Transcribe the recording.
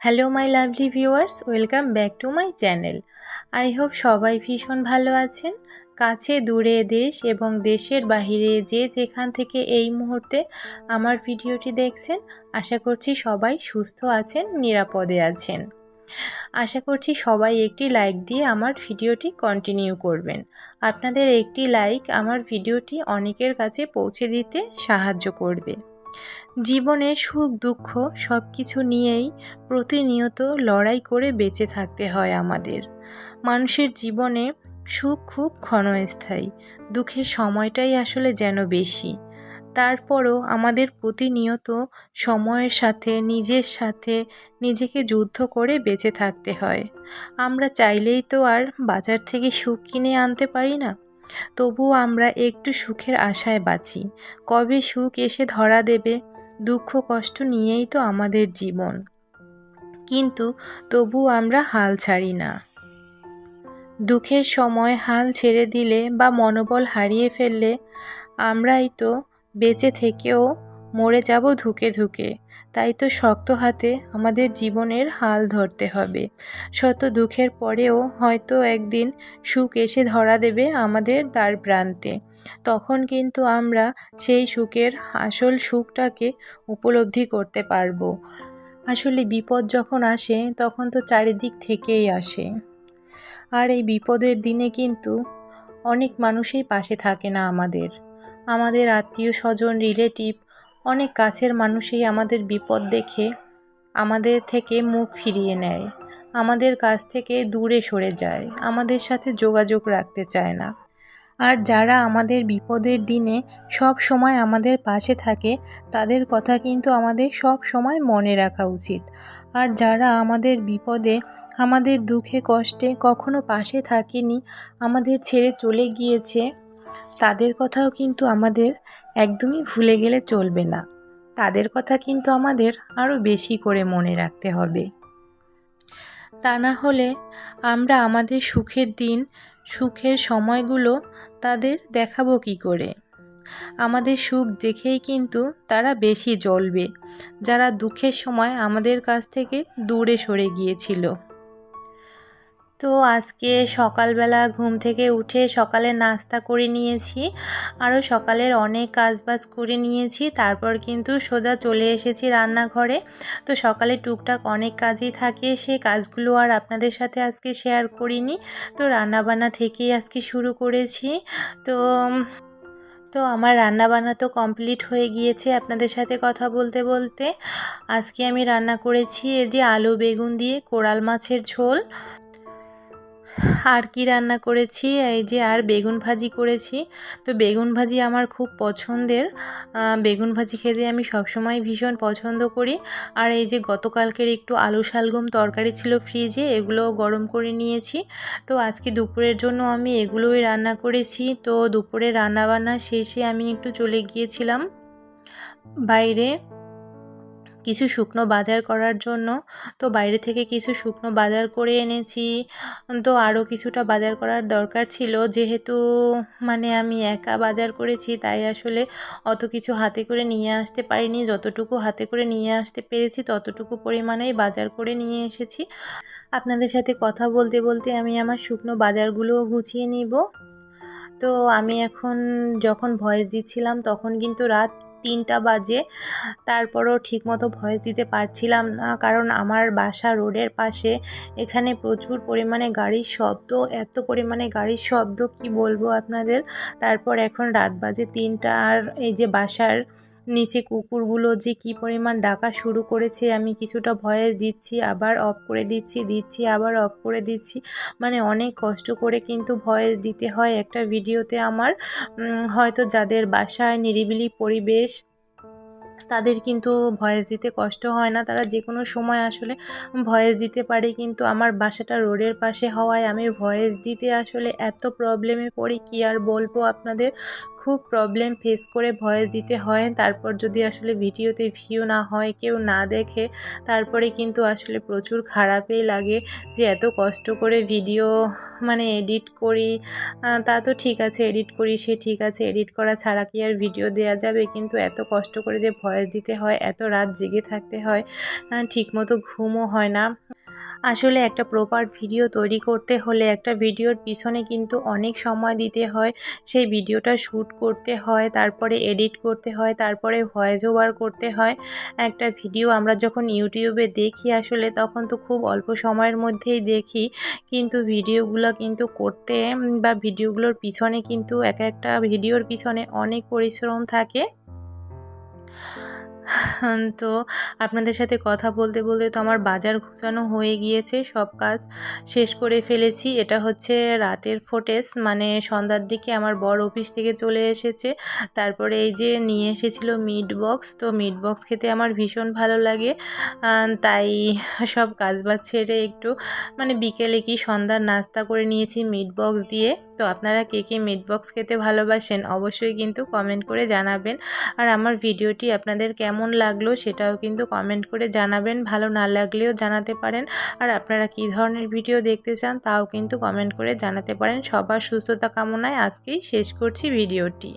Hello my lovely viewers welcome back to my channel I hope সবাই ভীষণ ভালো আছেন। কাছে, দূরে দেশ এবং দেশের বাহিরে যে যেখান থেকে এই মুহূর্তে আমার ভিডিওটি দেখছেন, আশা করছি সবাই সুস্থ আছেন, নিরাপদে আছেন। আশা করছি সবাই একটি লাইক দিয়ে আমার ভিডিওটি কন্টিনিউ করবেন। আপনাদের একটি লাইক আমার ভিডিওটি অনেকের কাছে পৌঁছে দিতে সাহায্য করবে। জীবনে সুখ, দুঃখ সব কিছু নিয়েই প্রতিনিয়ত লড়াই করে বেঁচে থাকতে হয় আমাদের। মানুষের জীবনে সুখ খুব ক্ষণস্থায়ী, দুঃখের সময়টাই আসলে যেন বেশি। তারপরও আমাদের প্রতিনিয়ত সময়ের সাথে, নিজের সাথে নিজেকে যুদ্ধ করে বেঁচে থাকতে হয়। আমরা চাইলেই তো আর বাজার থেকে সুখ কিনে আনতে পারি না। তবুও আমরা একটু সুখের আশায় বাঁচি। কবে সুখ এসে ধরা দেবে? দুঃখ কষ্ট নিয়েই তো আমাদের জীবন। কিন্তু তবু আমরা হাল ছাড়ি না। দুঃখের সময় হাল ছেড়ে দিলে বা মনোবল হারিয়ে ফেললে আমরাই তো বেঁচে থেকেও মরে যাব ধুকে ধুকে। তাই তো শক্ত হাতে আমাদের জীবনের হাল ধরতে হবে। শত দুঃখের পরেও হয়তো একদিন সুখ এসে ধরা দেবে আমাদের দ্বার প্রান্তে। তখন কিন্তু আমরা সেই সুখের আসল সুখটাকে উপলব্ধি করতে পারব। আসলে বিপদ যখন আসে, তখন তো চারিদিক থেকেই আসে। আর এই বিপদের দিনে কিন্তু অনেক মানুষই পাশে থাকে না আমাদের। আমাদের আত্মীয় স্বজন রিলেটিভ অনেক কাছের মানুষই আমাদের বিপদ দেখে আমাদের থেকে মুখ ফিরিয়ে নেয়। আমাদের কাছ থেকে দূরে সরে যায়, আমাদের সাথে যোগাযোগ রাখতে চায় না। আর যারা আমাদের বিপদের দিনে সব সময় আমাদের পাশে থাকে, তাদের কথা কিন্তু আমাদের সব সময় মনে রাখা উচিত। আর যারা আমাদের বিপদে, আমাদের দুঃখে, কষ্টে কখনো পাশে থাকেনি, আমাদের ছেড়ে চলে গিয়েছে তাদের কথাও কিন্তু আমাদের একদমই ভুলে গেলে চলবে না। তাদের কথা কিন্তু আমাদের আরও বেশি করে মনে রাখতে হবে। তা না হলে আমরা আমাদের সুখের দিন, সুখের সময়গুলো তাদের দেখাবো কি করে? আমাদের সুখ দেখেই কিন্তু তারা বেশি জ্বলবে। যারা দুঃখের সময় আমাদের কাছ থেকে দূরে সরে গিয়েছিল। তো আজকে সকালবেলা ঘুম থেকে উঠে সকালে নাস্তা করে নিয়েছি। আরও সকালের অনেক কাজবাজ করে নিয়েছি। তারপর কিন্তু সোজা চলে এসেছি রান্নাঘরে। তো সকালে টুকটাক অনেক কাজই থাকে, সে কাজগুলো আর আপনাদের সাথে আজকে শেয়ার করিনি। তো রান্নাবান্না থেকেই আজকে শুরু করেছি। তো তো আমার রান্নাবান্না তো কমপ্লিট হয়ে গিয়েছে আপনাদের সাথে কথা বলতে বলতে। আজকে আমি রান্না করেছি এই যে আলু বেগুন দিয়ে কোরাল মাছের ঝোল। আর কি রান্না করেছি? এই যে আর বেগুন ভাজি করেছি। তো বেগুন ভাজি আমার খুব পছন্দের। বেগুন ভাজি খেতে আমি সবসময় ভীষণ পছন্দ করি। আর এই যে গতকালকের একটু আলু শালগম তরকারি ছিল ফ্রিজে এগুলো গরম করে নিয়েছি। তো আজকে দুপুরের জন্য আমি এগুলোই রান্না করেছি। তো দুপুরে রান্নাবান্না শেষে আমি একটু চলে গিয়েছিলাম। বাইরে কিছু শুকনো বাজার করার জন্য। তো বাইরে থেকে কিছু শুকনো বাজার করে এনেছি। তো আরও কিছুটা বাজার করার দরকার ছিল। যেহেতু মানে আমি একা বাজার করেছি, তাই আসলে অত কিছু হাতে করে নিয়ে আসতে পারিনি। যতটুকু হাতে করে নিয়ে আসতে পেরেছি, ততটুকু পরিমাণেই বাজার করে নিয়ে এসেছি। আপনাদের সাথে কথা বলতে বলতে আমি আমার শুকনো বাজারগুলোও গুছিয়ে নিব। তো আমি এখন যখন ভয়েস দিচ্ছিলাম, তখন কিন্তু রাত তিনটা বাজে। তারপরও ঠিকমতো ভয়েস দিতে পারছিলাম না, কারণ আমার বাসা রোডের পাশে। এখানে প্রচুর পরিমাণে গাড়ির শব্দ, এত পরিমাণে গাড়ির শব্দ, কি বলব আপনাদের? তারপর এখন রাত বাজে তিনটা, আর এই যে বাসার নিচে কুকুরগুলো যে কি পরিমাণ ডাকা শুরু করেছে, আমি কিছুটা ভয়েস দিচ্ছি, আবার অফ করে দিচ্ছি দিচ্ছি, আবার অফ করে দিচ্ছি। মানে অনেক কষ্ট করে কিন্তু ভয়েস দিতে হয় একটা ভিডিওতে আমার। হয়তো যাদের বাসায় নিরিবিলি পরিবেশ, তাদের কিন্তু ভয়েস দিতে কষ্ট হয় না। তারা যে কোনো সময় আসলে ভয়েস দিতে পারে, কিন্তু আমার বাসাটা রোডের পাশে হওয়ায় আমি ভয়েস দিতে আসলে এত প্রবলেমে পড়ি, কি আর বলব আপনাদের? খুব প্রবলেম ফেস করে ভয়েস দিতে হয়। তারপর যদি আসলে ভিডিওতে ভিউ না হয় কেউ না দেখে তারপরে কিন্তু আসলে প্রচুর খারাপই লাগে যে এত কষ্ট করে ভিডিও মানে এডিট করি। তা তো ঠিক আছে এডিট করি সে ঠিক আছে এডিট করা ছাড়া কি আর ভিডিও দেওয়া যাবে? কিন্তু এত কষ্ট করে যে ভয়েস দিতে হয় এত রাত জেগে থাকতে হয় ঠিকমতো ঘুমও হয় না। আসলে একটা প্রপার ভিডিও তৈরি করতে হলে একটা ভিডিওর পিছনে কিন্তু অনেক সময় দিতে হয়। সেই ভিডিওটা শ্যুট করতে হয়, তারপরে এডিট করতে হয়, তারপরে ভয়েস ওভার করতে হয়। একটা ভিডিও আমরা যখন ইউটিউবে দেখি আসলে তখন তো খুব অল্প সময়ের মধ্যেই দেখি। কিন্তু ভিডিওগুলো কিন্তু করতে বা ভিডিওগুলোর পিছনে কিন্তু এক একটা ভিডিওর পিছনে অনেক পরিশ্রম থাকে। তো আপনাদের সাথে কথা বলতে বলতে তো আমার বাজার গুছানো হয়ে গিয়েছে, সব কাজ শেষ করে ফেলেছি। এটা হচ্ছে রাতের ফোটেজ মানে সন্ধ্যার দিকে আমার বর অফিস থেকে চলে এসেছে। তারপরে এই যে নিয়ে এসেছিল মিট বক্স তো মিট বক্স খেতে আমার ভীষণ ভালো লাগে। তাই সব কাজবাজ ছেড়ে একটু মানে বিকেলে কি সন্ধ্যার নাস্তা করে নিয়েছি মিট বক্স দিয়ে। তো আপনারা কে কে মিটবক্স খেতে ভালোবাসেন অবশ্যই কিন্তু কমেন্ট করে জানাবেন। আর আমার ভিডিওটি আপনাদের কেমন লাগল সেটাও কিন্তু কমেন্ট করে জানাবেন। ভালো না লাগলেও জানাতে পারেন। আর আপনারা কী ধরনের ভিডিও দেখতে চান তাও কিন্তু কমেন্ট করে জানাতে পারেন। সবার সুস্থতা কামনায় আজকেই শেষ করছি ভিডিওটি।